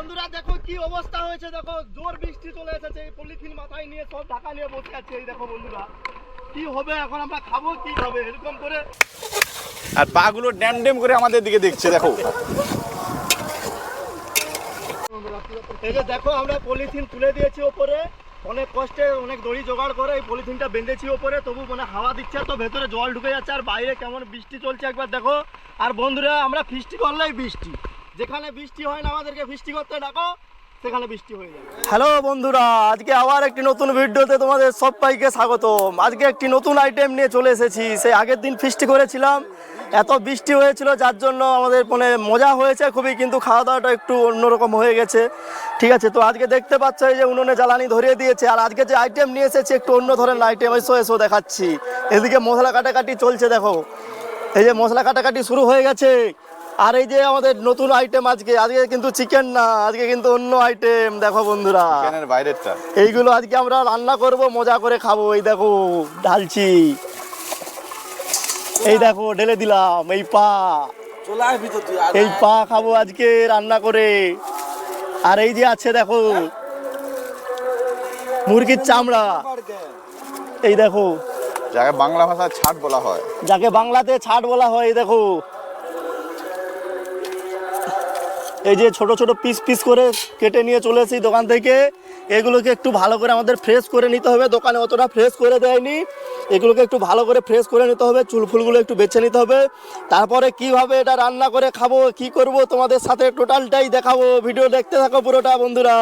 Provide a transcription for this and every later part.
বন্ধুরা দেখো কি অবস্থা হয়েছে দেখো জোর বৃষ্টি চলে এসেছে এই পলিথিন মাথায় নিয়ে সব ঢাকা নিয়ে বসে আছে এই দেখো বন্ধুরা। কি হবে এখন আমরা খাব কি হবে এরকম করে। আর পাগুলো ড্যাম ড্যাম করে আমাদের দিকে দেখছে দেখো। এই যে দেখো আমরা পলিথিন তুলে দিয়েছি ওপরে। অনেক কষ্টে অনেক দড়ি জোগাড় করে এই পলিথিনটা বেঁধেছি ওপরে তবু মানে হাওয়া দিচ্ছে তো ভেতরে জল ঢুকে যাচ্ছে আর বাইরে কেমন বৃষ্টি চলছে একবার দেখো। আর বন্ধুরা আমরা ফিস্টি করলেই বৃষ্টি। যেখানে বৃষ্টি হয় না, আমাদেরকে ফিস্টি করতে ডাকো, সেখানে বৃষ্টি হয়ে যাবে। হ্যালো বন্ধুরা, আজকে আবার একটি নতুন ভিডিওতে তোমাদের সবাইকে স্বাগতম। আজকে একটি নতুন আইটেম নিয়ে চলে এসেছি। সেই আগের দিন ফিস্টি করেছিলাম। এত বৃষ্টি হয়েছিল, যার জন্য আমাদের মানে মজা হয়েছে খুবই, কিন্তু খাওয়া দাওয়াটা একটু অন্যরকম হয়ে গেছে। ঠিক আছে, তো আজকে দেখতে পাচ্ছ এই যে উনুনে জ্বালানি ধরিয়ে দিয়েছে। আর আজকে যে আইটেম নিয়ে এসেছি, একটু অন্য ধরনের আইটেম এসো এসো দেখাচ্ছি। এদিকে মশলা কাটাকাটি চলছে, দেখো। এই যে মশলা কাটাকাটি শুরু হয়ে গেছে। আর এই যে আমাদের নতুন আইটেম আজকে আজকে কিন্তু চিকেন না আজকে কিন্তু অন্য আইটেম দেখো বন্ধুরা। চিকেনের বাইরেরটা। এইগুলো আজকে আমরা রান্না করব মজা করে খাব এই দেখো ঢালছি। এই দেখো ঢেলে দিলাম এই পা। এই পা খাব আজকে রান্না করে। আর এই যে আছে দেখো মুরগির চামড়া। এই দেখো যাকে বাংলা ভাষায় ছাট বলা হয়। যাকে বাংলাতে ছাট বলা হয় এই দেখো। এই যে ছোট ছোট পিস পিস করে কেটে নিয়ে চলে এসেছি দোকান থেকে। এগুলোকে একটু ভালো করে আমাদের ফ্রেশ করে নিতে হবে। দোকানে অতটা ফ্রেশ করে দেয়নি। এগুলোকে একটু ভালো করে ফ্রেশ করে নিতে হবে। চুল ফুলগুলো একটু বেছে নিতে হবে। তারপরে কীভাবে এটা রান্না করে খাব, কি করব তোমাদের সাথে টোটালটাই দেখাবো। ভিডিও দেখতে থাকো পুরোটা বন্ধুরা।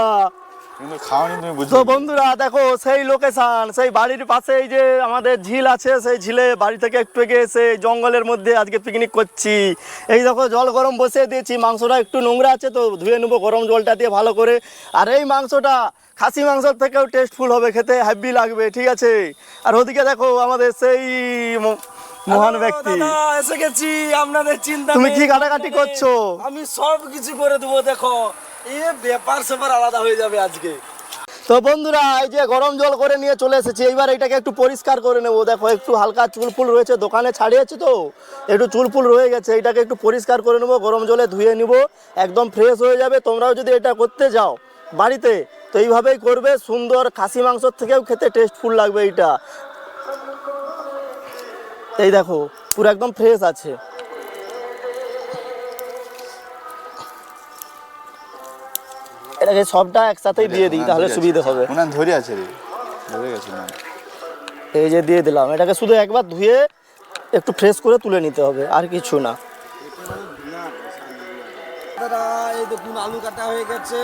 কিন্তু খাওয়ানি তুমি তো বন্ধুরা দেখো সেই লোকেশন সেই বাড়ির পাশে এই যে আমাদের ঝিল আছে সেই ঝিলে বাড়ি থেকে একটু এগিয়ে এসে জঙ্গলের মধ্যে আজকে পিকনিক করছি। এই দেখো জল গরম বসিয়ে দিয়েছি মাংসটা একটু নোংরা আছে তো ধুয়ে নেব গরম জলটা দিয়ে ভালো করে। আর এই মাংসটা খাসি মাংসর থেকেও টেস্টফুল হবে খেতে হ্যাপি লাগবে ঠিক আছে? আর ওদিকে দেখো আমাদের সেই মহান ব্যক্তি। এসে গেছি আপনাদের চিন্তা তুমি কি কাটাকাটি করছ? আমি সব কিছু করে দেবো দেখো। এ ব্যাপার স্যাপার আলাদা হয়ে যাবে আজকে। তো বন্ধুরা, এই যে গরম জল করে নিয়ে চলে এসেছি, এইবার এটাকে একটু পরিষ্কার করে নেব। দেখো, একটু হালকা চুলফুল রয়েছে, দোকানে ছাড়িয়েছি তো, একটু চুলফুল রয়ে গেছে এটাকে একটু পরিষ্কার করে নেব, গরম জলে ধুয়ে নিব, একদম ফ্রেশ হয়ে যাবে। তোমরাও যদি এটা করতে যাও বাড়িতে, তো এইভাবেই করবে, সুন্দর খাসি মাংসর থেকেও খেতে টেস্টফুল লাগবে এইটা। এই দেখো, পুরো একদম ফ্রেশ আছে। এটাকে সবটা একসাথেই দিয়ে দিই তাহলে সুবিধা হবে। উনান ধরে আছে রে। ধরে গেছে উনান এই যে দিয়ে দিলাম এটাকে শুধু একবার ধুয়ে একটু ফ্রেশ করে তুলে নিতে হবে আর কিছু না। দাদা এই দেখুন আলু কাটা হয়ে গেছে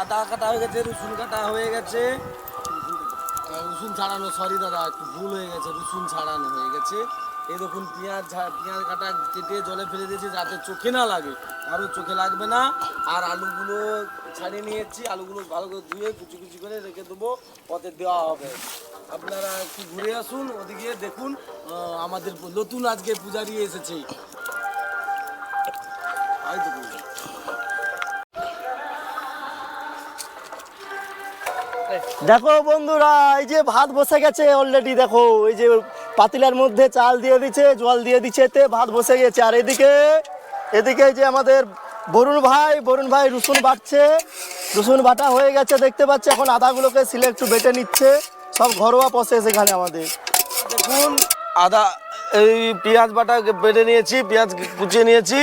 আদা কাটা হয়ে গেছে রসুন কাটা হয়ে গেছে। রসুন ছাড়ানো সরি দাদা একটু ভুল হয়ে গেছে রসুন ছাড়ানো হয়ে গেছে। এই দেখুন, পেঁয়াজ পেঁয়াজ কাটা কেটে জলে ফেলে দিয়েছি যাতে চোখে না লাগে। কারও চোখে লাগবে না। আর আলুগুলো ছাড়িয়ে নিয়েছি। আলুগুলো ভালো করে ধুয়ে কুচি কুচি করে রেখে দেবো। পথে দেওয়া হবে। আপনারা একটু ঘুরে আসুন, ওদিকে দেখুন আমাদের নতুন আজকে পূজারি এসেছে। দেখো বন্ধুরা, এই যে ভাত বসে গেছে অলরেডি দেখো, এই যে পাতিলার মধ্যে চাল দিয়ে দিচ্ছে জল দিয়ে দিচ্ছে এতে ভাত বসে গেছে। আর এদিকে এদিকে যে আমাদের বরুণ ভাই বরুণ ভাই রসুন বাটছে। রসুন বাটা হয়ে গেছে, দেখতে পাচ্ছি, এখন আদাগুলোকে সিলে একটু বেটে নিচ্ছে। সব ঘরোয়া প্রসেস এখানে আমাদের। দেখুন, আদা, এই পেঁয়াজ বাটা বেটে নিয়েছি, পেঁয়াজ কুচিয়ে নিয়েছি।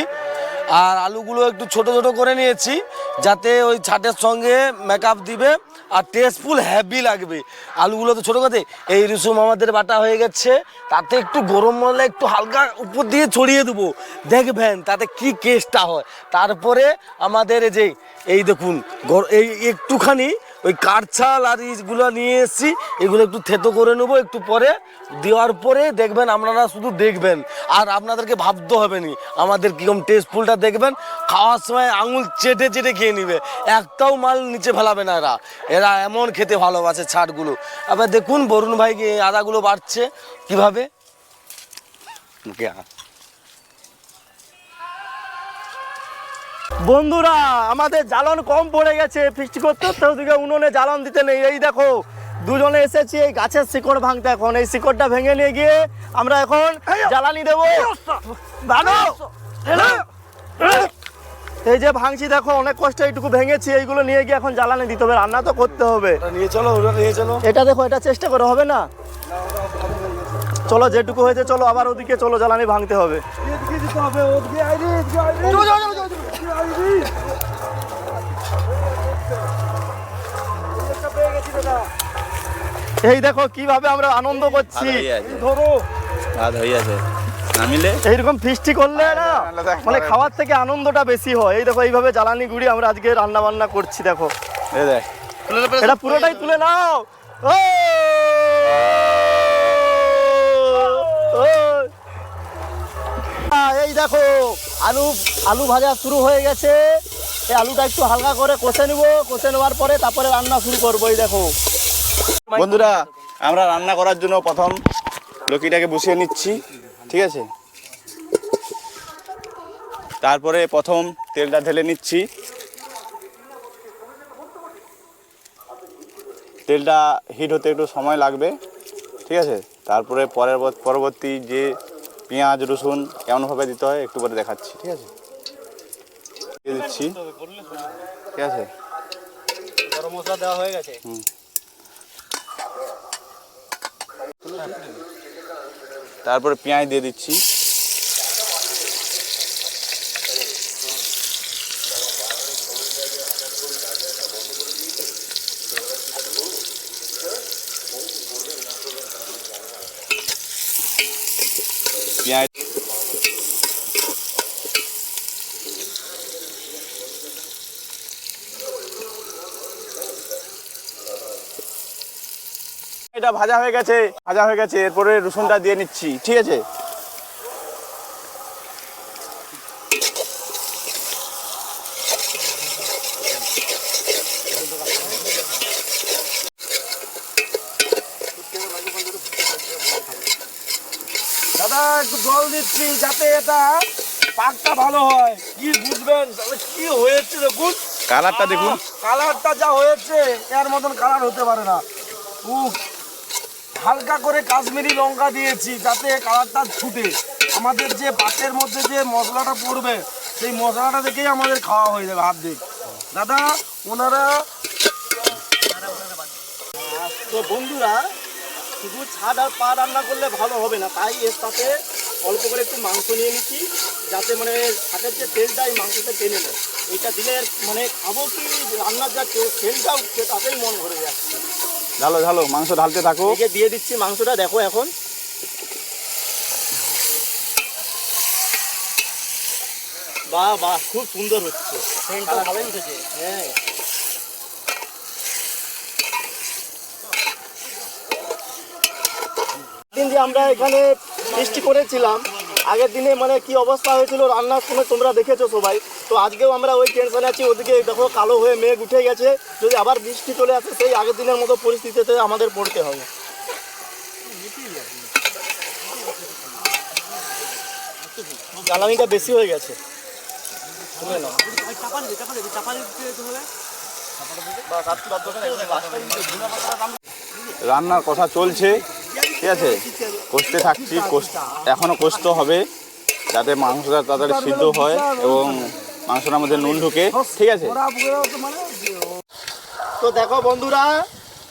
আর আলুগুলো একটু ছোট ছোট করে নিয়েছি, যাতে ওই ছাটের সঙ্গে মেকআপ দিবে আর টেস্টফুল হ্যাভি লাগবে। আলুগুলো তো ছোটো কথা, এই রসুন আমাদের বাটা হয়ে গেছে, তাতে একটু গরম মশলা একটু হালকা উপর দিয়ে ছড়িয়ে দেবো। দেখবেন তাতে কি কেসটা হয়। তারপরে আমাদের এই যে এই দেখুন এই একটুখানি ওই কাঠছাল আর এইগুলো নিয়ে এসেছি, এগুলো একটু থেতো করে নেব একটু পরে। দেওয়ার পরে দেখবেন আপনারা শুধু দেখবেন, আর আপনাদেরকে ভাবতে হবে না, আমাদের কীরকম টেস্টফুলটা দেখবেন, খাওয়ার সময় আঙুল চেটে চেটে খেয়ে নিবে, একটাও মাল নিচে ফেলাবে না এরা। এরা এমন খেতে ভালোবাসে ছাটগুলো আবার দেখুন বরুণ ভাই আদাগুলো বাড়ছে, কীভাবে? বন্ধুরা আমাদের জ্বালন কম পড়ে গেছে। ফিস্টি করতে হচ্ছে ওদিকে উনুনে জ্বালন দিতে নেই। এই দেখো দুজনে এসেছি এই গাছের শিকড় ভাঙতে এখন। এই শিকড়টা ভেঙে নিয়ে গিয়ে আমরা এখন জ্বালানি দেবো। ভালো এই যে ভাঙছি দেখো অনেক কষ্ট এইটুকু ভেঙেছি। এইগুলো নিয়ে গিয়ে এখন জ্বালানি দিতে হবে রান্না তো করতে হবে। নিয়ে চলো নিয়ে চলো। এটা দেখো এটা চেষ্টা করে হবে না? চলো যেটুকু হয়েছে চলো আবার ওদিকে চলো জ্বালানি ভাঙতে হবে। এই দেখো কীভাবে আমরা আনন্দ করছি। ধরো। ভাত আছে। নামিলে এইরকম ফিস্টি করলে না মানে খাওয়ার থেকে আনন্দটা বেশি হয়। এই দেখো এইভাবে জ্বালানি গুড়ি আমরা আজকে রান্না বান্না করছি দেখো। এই দেখ। এটা পুরোটাই তুলে নাও! ও! এই দেখো আলু আলু ভাজা শুরু হয়ে গেছে। এই আলুটা একটু হালকা করে কষে নেব। কষে নেওয়ার পরে তারপরে রান্না শুরু করব এই দেখো। বন্ধুরা আমরা রান্না করার জন্য প্রথম লকিটাকে বসিয়ে নিচ্ছি ঠিক আছে? তারপরে প্রথম তেলটা ঢেলে নিচ্ছি। তেলটা হিট হতে একটু সময় লাগবে ঠিক আছে? তারপরে পরের পরবর্তী যে পেঁয়াজ রসুন কেমনভাবে দিতে হয় একটু পরে দেখাচ্ছি ঠিক আছে? দিচ্ছি ঠিক আছে? গরম মশলা দেওয়া হয়ে গেছে। তারপরে পেঁয়াজ দিয়ে দিচ্ছি পেঁয়াজ এটা ভাজা হয়ে গেছে ভাজা হয়ে গেছে এরপরে রসুনটা দিয়ে নিচ্ছি ঠিক আছে? দাদা একটু জল দিচ্ছি যাতে এটা পাকটা ভালো হয়। কি বুঝবেন? তাহলে কি হয়েছে দেখুন? কালারটা দেখুন। কালারটা যা হয়েছে এর মতন কালার হতে পারে না। উফ হালকা করে কাশ্মীরি লঙ্কা দিয়েছি, যাতে কালারটা ছুটে। আমাদের যে পাটের মধ্যে যে মশলাটা পড়বে, সেই মশলাটা দেখেই আমাদের খাওয়া হয়ে যাবে হাত দিয়ে দাদা, ওনারা তো বন্ধুরা, শুধু ছাদ আর পা রান্না করলে ভালো হবে না, তাই এর সাথে অল্প করে একটু মাংস নিয়ে নিচ্ছি, যাতে মানে ছাদের যে তেলটা, এই মাংসটা টেনে নেয়। এইটা দিলে মানে খাব কি, রান্নার যা তেলটা উঠছে তাতেই মন ভরে যাচ্ছে। ঝালো ঢালো মাংস ঢালতে থাকো। দিয়ে দিচ্ছি মাংসটা দেখো এখন। বাহ বাহ খুব সুন্দর হচ্ছে। ভালোই উঠেছে। হ্যাঁ। দিন যে আমরা এখানে বৃষ্টি করেছিলাম। আগের দিনে মানে কি অবস্থা হয়েছিল, রান্নার সময় তোমরা দেখেছ সবাই। তো আজকেও আমরা ওই টেনশনে আছি, ওদিকে দেখো কালো হয়ে মেঘ উঠে গেছে। যদি আবার বৃষ্টি চলে আসে, সেই আগের দিনের মতো পরিস্থিতিতে আমাদের পড়তে হবে। জ্বালানিটা বেশি হয়ে গেছে। রান্নার কথা চলছে। ঠিক আছে? কষতে থাকছি কষ- এখনও কষতে হবে যাতে মাংসটা তাড়াতাড়ি সিদ্ধ হয় এবং মাংসটার মধ্যে নুন ঢুকে। ঠিক আছে? তো দেখো বন্ধুরা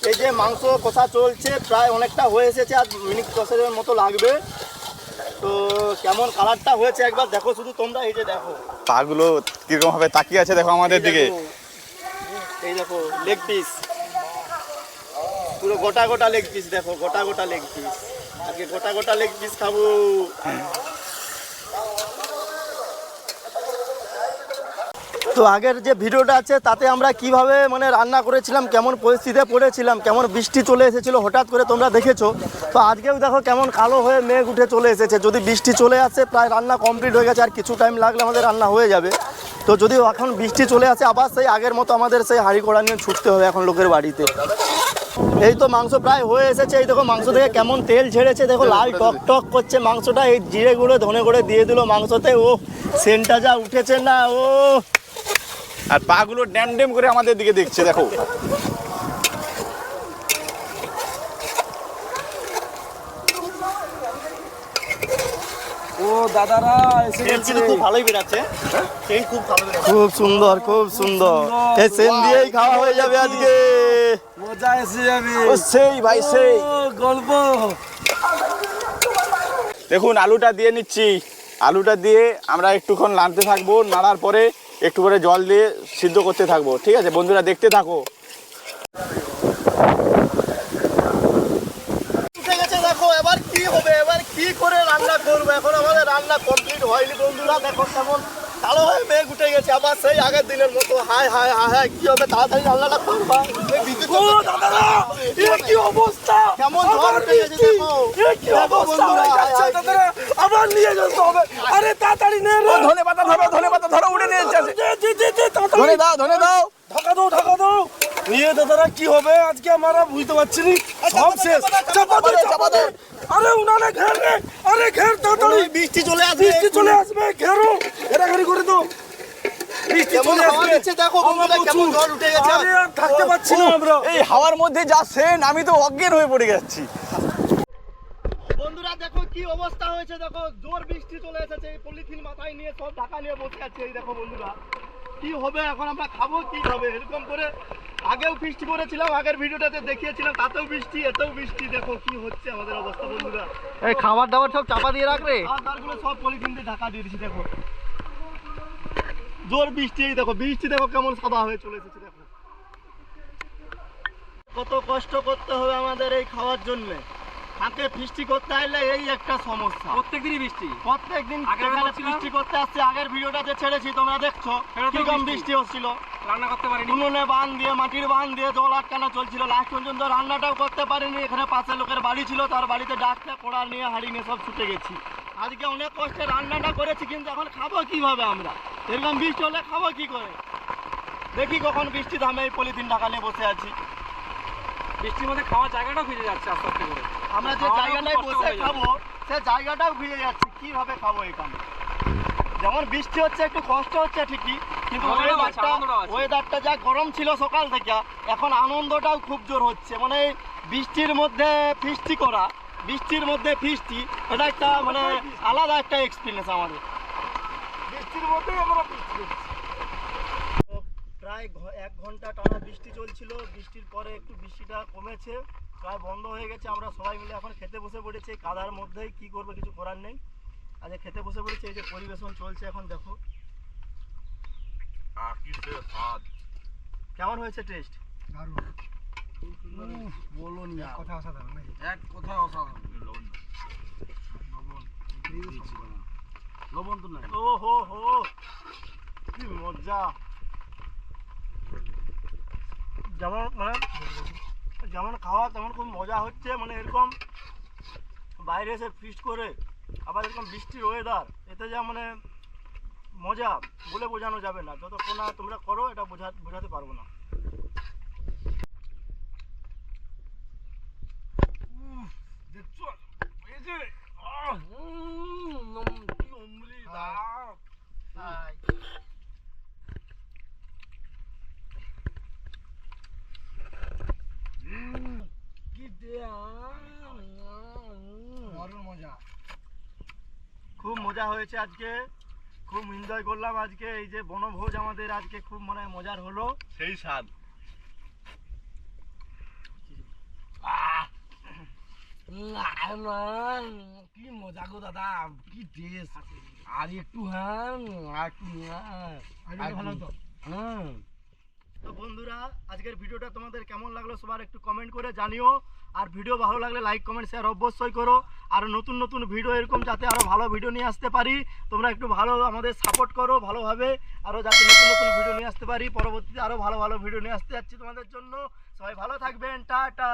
এই যে মাংস কষা চলছে প্রায় অনেকটা হয়ে এসেছে আর মিনিট দশের মতো লাগবে। তো কেমন কালারটা হয়েছে একবার দেখো শুধু তোমরা এই যে দেখো। পাগুলো কীরকম ভাবে তাকিয়ে আছে দেখো আমাদের দিকে। এই দেখো লেগ পিস পুরো গোটা গোটা লেগ পিস দেখো, গোটা গোটা লেগ পিস আজকে গোটা গোটা লেগ পিস খাব। তো আগের যে ভিডিওটা আছে, তাতে আমরা কীভাবে মানে রান্না করেছিলাম, কেমন পরিস্থিতিতে পড়েছিলাম, কেমন বৃষ্টি চলে এসেছিল, হঠাৎ করে তোমরা দেখেছ। তো আজকেও দেখো কেমন কালো হয়ে মেঘ উঠে চলে এসেছে। যদি বৃষ্টি চলে আসে, প্রায় রান্না কমপ্লিট হয়ে গেছে, আর কিছু টাইম লাগলে আমাদের রান্না হয়ে যাবে। তো যদি এখন বৃষ্টি চলে আসে, আবার সেই আগের মতো আমাদের সেই হাঁড়ি কড়া নিয়ে ছুটতে হবে এখন লোকের বাড়িতে। এই তো মাংস প্রায় হয়ে এসেছে। এই দেখো মাংস থেকে কেমন তেল ছেড়েছে। দেখো লাল টক টক করছে মাংসটা। এই জিরে গুঁড়ো ধনে গুঁড়ো দিয়ে দিলো মাংসতে। ও সেন্টটা যা উঠেছে না ও। আর পাগুলো ড্যাম ড্যাম করে আমাদের দিকে দেখছে দেখো। ও দাদারা এসে গেছে। খুব ভালোই বেরাচ্ছে সেন্ট খুব ভালো খুব সুন্দর খুব সুন্দর। এই সেন্ট দিয়েই খাওয়া হয়ে যাবে আজকে। মজা এসে যাবে। ও সেই ভাই সেই। গল্প। দেখুন আলুটা দিয়ে নিচ্ছি। আলুটা দিয়ে আমরা একটুক্ষণ নাড়তে থাকব। নাড়ার পরে একটু করে জল দিয়ে সিদ্ধ করতে থাকব। ঠিক আছে বন্ধুরা দেখতে থাকো উঠে গেছে দেখো এবার কি হবে এবার কি করে রান্না করব এখন আমাদের রান্না কমপ্লিট কালো হয়ে মেঘ উঠে গেছে। আবার সেই আগের দিনের মতো কি হবে তাড়াতাড়ি রান্নাটা করবা ও দাদারা এ কি অবস্থা? কেমন ঝড় আমার উঠে গেছে দেখো। এ কি অবস্থা? হয়ে যাচ্ছে। দাদারা আবার নিয়ে যেতে হবে। আরে তাড়াতাড়ি নে রে। ধনে পাতা ধরো ধনে পাতা ধরো উঠে নিয়ে যাচ্ছে। দে, দে, দে, দে, তাড়াতাড়ি। ধনে দাও দাও। ঢাকা দাও ঢাকা দাও। নিয়ে দাদারা কি হবে? আজকে আমরা বুঝতে পারছি নি। সব শেষ। চাপা দে চাপা দে। আরে উনানে ঘের রে আরে ঘের তাড়াতাড়ি। বৃষ্টি চলে আসবে বৃষ্টি চলে আসবে ঘেরো। ঘেরাঘেরি করে দাও। বৃষ্টি চলে আসবে। দেখো বন্ধুরা, কেমন ঝড় উঠে গেছে। আরে আর থাকতে পারছি না আমরা। এই হাওয়ার মধ্যে যা সেন আমি তো অজ্ঞান হয়ে পড়ে যাচ্ছি বন্ধুরা দেখো কি অবস্থা হয়েছে দেখো জোর বৃষ্টি চলে এসেছে এই পলিথিন মাথায় নিয়ে সব ঢাকা নিয়ে বসে আছে এই দেখো বন্ধুরা। কি হবে এখন আমরা খাব কি হবে এরকম করে আগেও বৃষ্টি করেছিলাম আগের ভিডিওটাতে দেখিয়েছিলাম তাতেও বৃষ্টি এতেও বৃষ্টি। দেখো কি হচ্ছে আমাদের অবস্থা বন্ধুরা। এই খাবার দাবার সব চাপা দিয়ে রাখবে? সব পলিথিন দিয়ে ঢাকা দিয়ে দিচ্ছি দেখো। জোর বৃষ্টি এই দেখো বৃষ্টি দেখো কেমন সাদা হয়ে চলে এসেছে দেখো। কত কষ্ট করতে হবে আমাদের এই খাওয়ার জন্য। ফাঁকে বৃষ্টি করতে আসলে এই একটা সমস্যা। প্রত্যেকদিনই বৃষ্টি। প্রত্যেকদিন। বৃষ্টি করতে আসছে আগের ভিডিওটাতে ছেড়েছি তোমরা দেখছ কীরকম। বৃষ্টি হচ্ছিল। রান্না করতে পারিনি। উনুনে বান দিয়ে মাটির বান দিয়ে জল আটকানো চলছিল। লাস্ট পর্যন্ত রান্নাটাও করতে পারিনি। এখানে পাশে লোকের বাড়ি ছিল তার বাড়িতে ডাকতে কোড়া নিয়ে হাড়ি নিয়ে সব ছুটে গেছি। আজকে অনেক কষ্টে রান্নাটা করেছি কিন্তু এখন খাব কীভাবে আমরা? এরকম বৃষ্টি হলে খাব কি করে? দেখি কখন বৃষ্টি থামে এই পলিথিন ঢাকা নিয়ে বসে আছি। বৃষ্টির মধ্যে খাওয়ার জায়গাটাও ফিরে যাচ্ছে আস্তে আস্তে করে। আমরা যে জায়গাটায় বসে খাব সে জায়গাটাও ভিজে যাচ্ছে। কীভাবে খাব এখানে? যেমন বৃষ্টি হচ্ছে একটু কষ্ট হচ্ছে ঠিকই কিন্তু ওয়েদারটা। ওয়েদারটা যা গরম ছিল সকাল থেকে এখন আনন্দটাও খুব জোর হচ্ছে। মানে বৃষ্টির মধ্যে ফিস্টি করা বৃষ্টির মধ্যে ফিস্টি এটা একটা মানে আলাদা একটা এক্সপিরিয়েন্স আমাদের। বৃষ্টির মধ্যেই আমরা ফিস্টি প্রায় এক ঘণ্টা টানা বৃষ্টি চলছিল বৃষ্টির পরে একটু বৃষ্টিটা কমেছে প্রায় বন্ধ হয়ে গেছে আমরা সবাই মিলে এখন খেতে বসে পড়েছি কাদার মধ্যেই কি করবে কিছু করার নেই। আজকে খেতে বসে পড়েছি এই যে পরিবেশন চলছে এখন দেখো। কেমন হয়েছে টেস্ট এক কথা অসাধারণ লবণ তো নাই। ও হো হো কি মজা। যেমন মানে যেমন খাওয়া তেমন খুব মজা হচ্ছে মানে এরকম বাইরে এসে ফিস্ট করে আবার এরকম বৃষ্টির ওয়েদার এতে যা মানে মজা বলে বোঝানো যাবে না। যতক্ষণ না তোমরা করো এটা বোঝা বোঝাতে পারব না। খুব মজা হয়েছে আজকে। খুব এনজয় করলাম আজকে। এই যে বনভোজ আমাদের আজকে খুব মানে মজার হলো। সেই স্বাদ। কি মজা গো দাদা কি টেস্ট আর একটু হ্যাঁ আর একটু হ্যাঁ। ভালো তো? হ্যাঁ। তো বন্ধুরা, আজকের ভিডিওটা তোমাদের কেমন লাগল সবার একটু কমেন্ট করে জানিও। আর ভিডিও ভালো লাগলে লাইক কমেন্ট শেয়ার অবশ্যই করো। আর নতুন নতুন ভিডিও এরকম যাতে আরও ভালো ভিডিও নিয়ে আসতে পারি। তোমরা একটু ভালো আমাদের সাপোর্ট করো ভালোভাবে। আরও যাতে নতুন নতুন ভিডিও নিয়ে আসতে পারি। পরবর্তীতে আরও ভালো ভালো ভিডিও নিয়ে আসতে যাচ্ছি তোমাদের জন্য। সবাই ভালো থাকবেন। টাটা।